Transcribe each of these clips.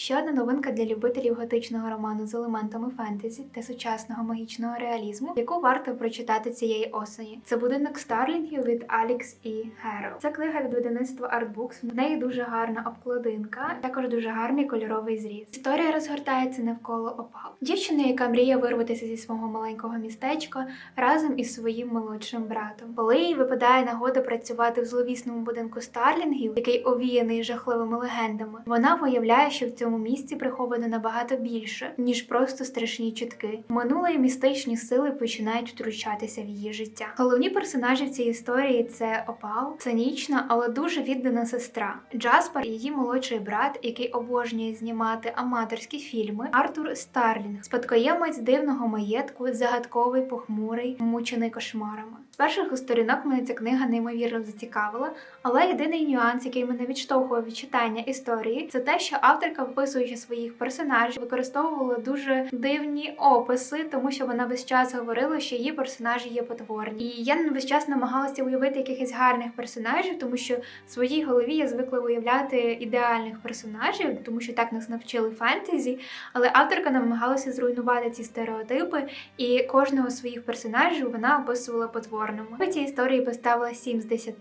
Ще одна новинка для любителів готичного роману з елементами фентезі та сучасного магічного реалізму, яку варто прочитати цієї осені. Це будинок Старлінгів від Алікс і Геро. Це книга від видавництва Artbooks. В неї дуже гарна обкладинка, також дуже гарний кольоровий зріз. Історія розгортається навколо опал. Дівчина, яка мріє вирватися зі свого маленького містечка разом із своїм молодшим братом. Коли їй випадає нагода працювати в зловісному будинку Старлінгів, який овіяний жахливими легендами, вона виявляє, що в цьому місці приховано набагато більше, ніж просто страшні чутки. Минуле і містичні сили починають втручатися в її життя. Головні персонажі в цій історії це Опал, цинічна, але дуже віддана сестра. Джаспер, її молодший брат, який обожнює знімати аматорські фільми. Артур Старлінг, спадкоємець дивного маєтку, загадковий, похмурий, мучений кошмарами. З перших сторінок мене ця книга неймовірно зацікавила, але єдиний нюанс, який мене відштовхував від читання історії, це те, що авторка, вписуючи своїх персонажів, використовувала дуже дивні описи, тому що вона весь час говорила, що її персонажі є потворні. І я весь час намагалася уявити якихось гарних персонажів, тому що в своїй голові я звикла уявляти ідеальних персонажів, тому що так нас навчили фентезі. Але авторка намагалася зруйнувати ці стереотипи, і кожного з своїх персонажів вона описувала потворними. Я цій історії поставила 7 з 10,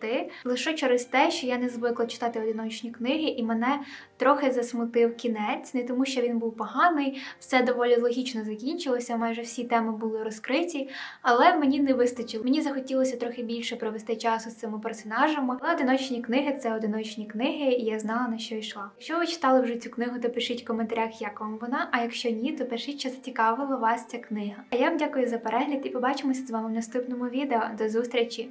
лише через те, що я не звикла читати одиночні книги, і мене трохи засмутив кінець, не тому, що він був поганий, все доволі логічно закінчилося, майже всі теми були розкриті, але мені не вистачило. Мені захотілося трохи більше провести часу з цими персонажами. Але одиночні книги це одиночні книги, і я знала на що йшла. Якщо ви читали вже цю книгу, то пишіть в коментарях, як вам вона. А якщо ні, то пишіть, чи зацікавила вас ця книга. А я вам дякую за перегляд і побачимося з вами в наступному відео. До зустрічі!